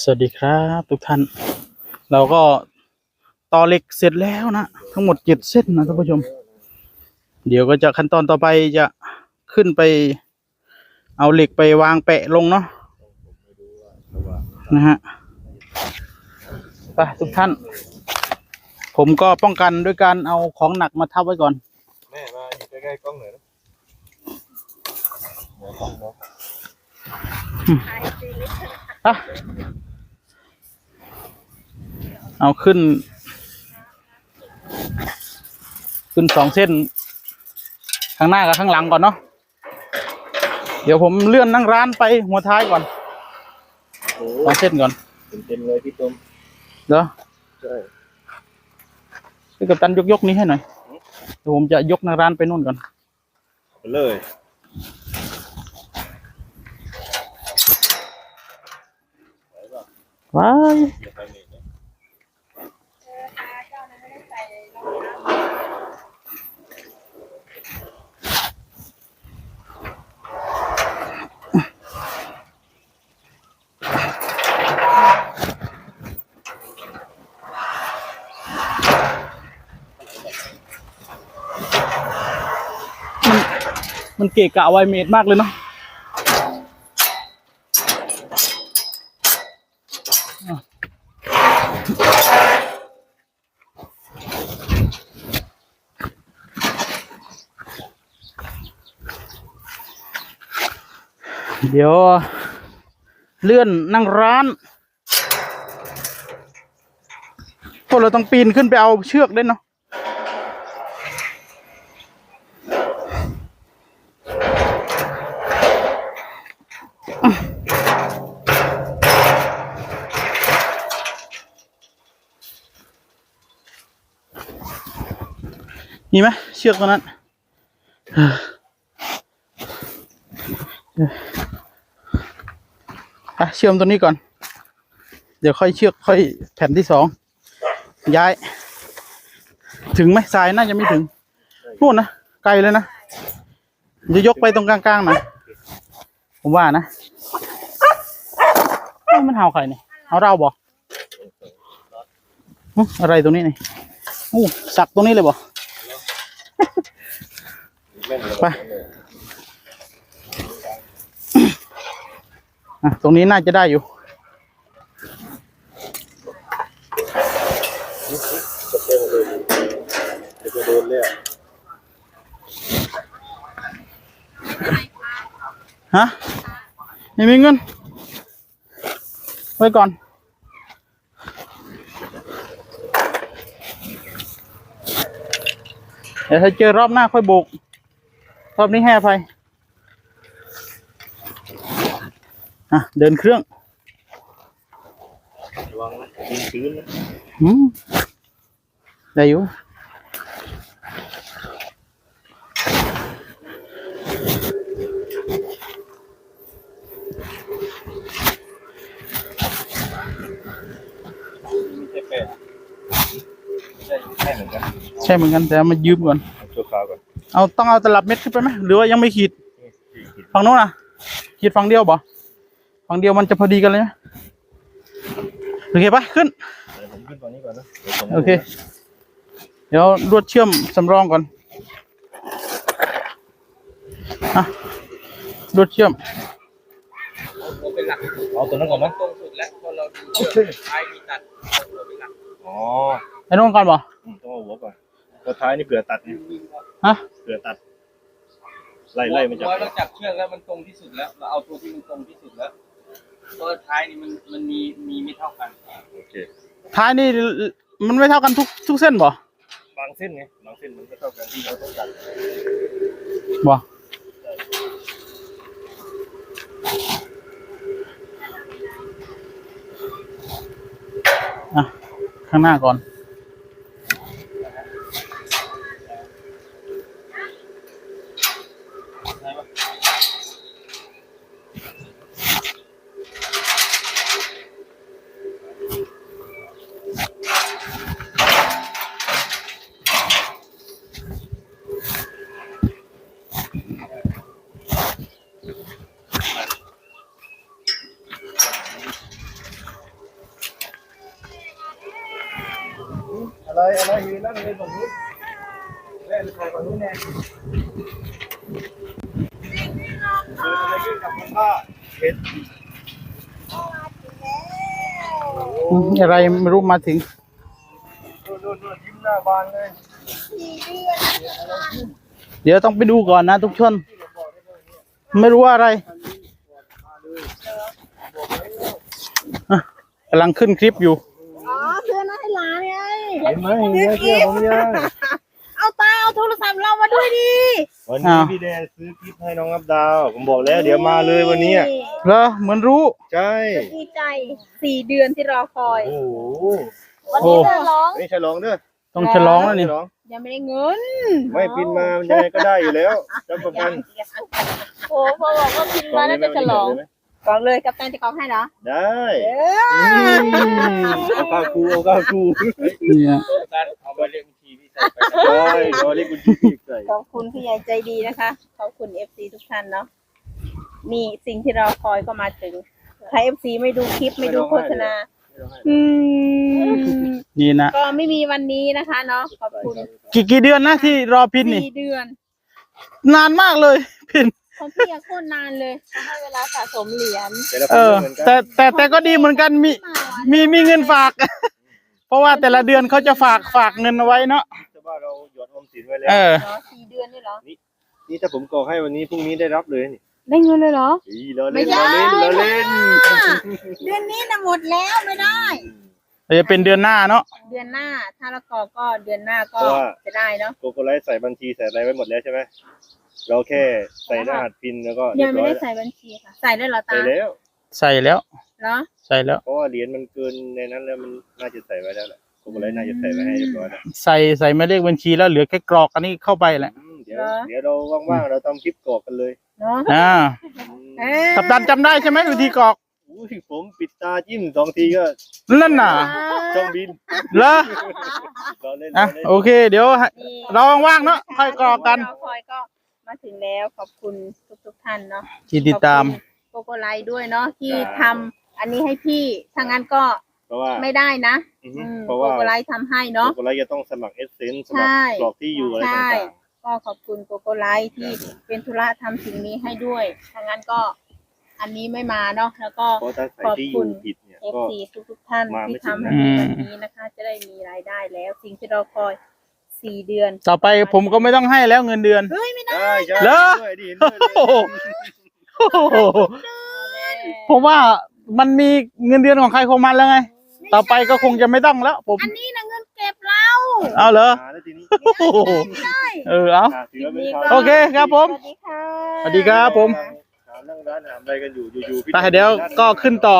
สวัสดีครับทุกท่าน เราก็ต่อเหล็กเสร็จแล้วนะ ทั้งหมดเจ็ดเส้นนะท่านผู้ชม เดี๋ยวก็จะขั้นตอนต่อไปจะขึ้นไป เอาเหล็กไปวางแปะลงเนาะนะฮะไปทุกท่าน ผมก็ป้องกันด้วยการเอาของหนักมาทับไว้ก่อนแม่มาอยู่ใกล้ๆกล้องหน่อยนะเดี๋ยวกล้องเนาะอะเอาขึ้น ขึ้นสองเส้น ข้างหน้ากับข้างหลังก่อนเนาะเดี๋ยวผมเลื่อนนั่งร้านไปหัวท้ายก่อนโอ้สองเส้นก่อนเต็มๆเลยพี่ต้มเดี๋ยวใช่ให้กับตันยกยกๆนี้ให้หน่อยเดี๋ยวผมจะยกนั่งร้านไปนู่นก่อนไปเลย ว้ายมันเกะกะไวเมดมากเลยเนาะอะ เดี๋ยว เลื่อนนั่งร้านพวกเราต้องปีนขึ้นไปเอาเชือกด้วยเนาะ มีไหมเชือกตัวนั้นอะเชื่อมตัวนี้ก่อน เดี๋ยวค่อยเชือกค่อยแผ่นที่สองย้าย ถึงไหมทรายน่าจะไม่ถึงนู่นนะไกลเลยนะจะยกไปตรงกลางๆหน่อยผมว่านะมันเห่าใครเนี่ยเอาเราบอกอะไรตรงนี้นี่อู้สักตรงนี้เลยบอก ไปตรงนี้น่าจะได้อยู่จะเต็มเลยจะโดนเลยอะฮะไม่มีเงินไว้ก่อน เดี๋ยวถ้าเจอรอบหน้าค่อยโบกรอบนี้ให้อภัยอะเดินเครื่องระวังนะดินชื้นนะอืมได้อยู่ไม่ใช่แป้ง ใช่แป้งเหมือนกันใช่เหมือนกันแต่เอามายืมก่อนเอาชั่วคราวก่อนเอาต้องเอาตลับเม็ดขึ้นไปไหมหรือว่ายังไม่ขีดนี่ขีดขีดฝั่งโน้นอะขีดฝั่งเดียวบ่ฝั่งเดียวมันจะพอดีกันเลยไหมโอเคปะขึ้นเดี๋ยวผมขึ้นตอนนี้ก่อนนะดี๋ยวผมโอเค เดี๋ยวลวดเชื่อมสำรองก่อนอะลวดเชื่อมตัวเป็นหลักเอาตัวนั้นก่อนไหมตรงสุดแล้วพอเราดูเชือกท้ายมีตัดเอาตัวเป็นหลักอ๋อ ไอ้โน้นก่อนบ่อืมต้องเอาหัวก่อนตัวท้ายนี่เผื่อตัดไงฮะเผื่อตัด ไล่ไล่มาจากหัวเราจับเชือกแล้วมันตรงที่สุดแล้วเราเอาตัวที่มันตรงที่สุดแล้วตัวท้ายนี่มันมันมีมีไม่เท่ากันโอเคท้ายนี่มันไม่เท่ากันทุกทุกเส้นบ่บางเส้นไงบางเส้นมันไม่เท่ากันที่เราต้องการบ่อะข้างหน้าก่อน อะไรอะไรยืนนั่งเลยฝั่งนู้นแม่ถ่ายฝั่งนู้นแน่เดินอะไรขึ้นกับคุณป้าเห็นอืมอะไรไม่รู้มาถึงดูดูดูยิ้มหน้าบานเลยเดี๋ยวต้องไปดูก่อนนะทุกท่านไม่รู้ว่าอะไรอะกำลังขึ้นคลิปอยู่ อ๋อเพื่อนให้หลานไง เห็นไหมเห็นไหมเชื่อผมยังเอาตาเอาโทรศัพท์เรามาด้วยดิวันนี้พี่แดนซื้อคลิปให้น้องอับดาว ผมบอกแล้วเดี๋ยวมาเลยวันนี้เหรอเหมือนรู้ ใช่ดีใจสี่เดือนที่รอคอย โอ้โหวันนี้เธอร้องนี่ฉลองเด้อต้องฉลองแล้วนี่ฉลองยังไม่ได้เงิน ไม่พินมามันยังไงก็ได้อยู่แล้วรับประกันโอ้พอบอกว่าพิมพ์มาแล้วจะฉลอง กองเลยกับแฟนจะกองให้เหรอได้เออือมเอาข้าวคูเอาข้าวคูเนี่ยการเอาไปเรียกบัญชีพี่ใส่ไปได้รอเรียกคุณจีบใส่ขอบคุณพี่ใหญ่ใจดีนะคะขอบคุณเอฟซีทุกท่านเนาะนี่สิ่งที่เราคอยก็มาถึงใครเอฟซีไม่ดูคลิปไม่ดูโฆษณาอืมนี่นะก็ไม่มีวันนี้นะคะเนาะขอบคุณกี่กี่เดือนนะที่รอพินนี่สี่เดือน นานมากเลยพิน ของพี่อะโคตรนานเลยให้เวลาสะสมเหรียญแต่ละคเอนอ ไม่เหมือนกันแต่แต่แต่ก็ดีเหมือนกันมีมีมีเงินฝาก เพราะว่าแต่ละเดือนเขาจะฝากฝากเงินเอาไว้เนาะแต่ว่าเราหยอดออมสินไว้แล้ว เออ เหรอสี่เดือนนี่เหรอ นี่ถ้าผมกรอกให้วันนี้พรุ่งนี้ได้รับเลยนี่ได้เงินเลยเหรอ อีเราไม่เล่นได้ เราเล่นเราเล่นเดือนนี้นะหมดแล้วไม่ได้ จะเป็นเดือนหน้าเนาะ เดือนหน้า ถ้าเรากรอกก็เดือนหน้าก็จะได้เนาะโกโกไลท์ใส่บัญชีใส่อะไรไว้หมดแล้วใช่ไหม เราแค่ใส่รหัสพินแล้วก็เรียัยงบไม่ร้อยได้ใส่บัญชีค่ะ ใส่ได้เหรอใส่ตาแล้ว ใส่แล้ว เหรอ ใส่แล้ว เพราะว่าเหรียญมันเกินในนั้นแล้วมันน่าจะใส่ไว้แล้วแหละโกโกไลท์น่าจะใส่ไว้ให้เรียบร้อยแล้วใส่ใส่ไม่เลขบัญชีแล้วเหลือแค่กรอกอันนี้เข้าไปแหละอืมเดี๋ยวเดี๋ยวเราว่างๆเราทำคลิปกรอกกันเลยเนาะอ่าเอ๊ะกัปตันจำได้ใช่ไหมวิธีกรอกอุ้ยผมปิดตาจิ้มสองทีก็นั่นน่ะช่องบินเหรอเราเล่นอะเราเล่น โอเค เดี๋ยวให้ นี่เราว่างๆเนาะค่อยกรอกกัน เราคอยก็ มาถึงแล้วขอบคุณทุกๆท่านเนาะที่ติดตามขอบคุณโกโกไลท์ด้วยเนาะที่ทำอันนี้ให้พี่ถ้างั้นก็เพราะว่า ไม่ได้นะอือฮึอืมเพราะโกว่า โกไลท์ทำให้โกเนาะโกไลท์จะต้องสมัครเอสเซนสมัคใช่รกรอกที่อยู่อะไรใช่ ต่าง ก็ขอบคุณโกโกไลท์ที่เป็นธุระทำสิ่งนี้ให้ด้วยถ้างั้นก็อันนี้ไม่มาเนาะแล้วก็ ๆ เพราะถ้าใส่ที่อยู่ผิดเนี่ยเอฟก็ซีทุกๆท่านมาไม่ที่ถึงทำให้วันนี้นะคะ จะได้มีรายได้แล้ว สิ่งที่เราคอย สี่เดือนต่อไปผมก็ไม่ต้องให้แล้วเงินเดือน เฮ้ยไม่ได้ได้ใช่เหรอ ด้วยดิเห็นด้วยเลยโอ้โหโอ้โหผมว่ามันมีเงินเดือนของใครของมันแล้วไง ต่อไปก็คงจะไม่ต้องแล้ว ผม อันนี้นะเงินเก็บเราเอาเหรอมาแล้วทีนี้โอ้โหไม่ได้เออเอา อะถือว่าเป็นนี่ข่าวก็โอเคครับผม สวัสดีค่ะ สวัสดีครับผม ถามนั่งร้านถามอะไรกันอยู่อยู่ๆพี่ ไปเดี๋ยวก็ขึ้นต่อ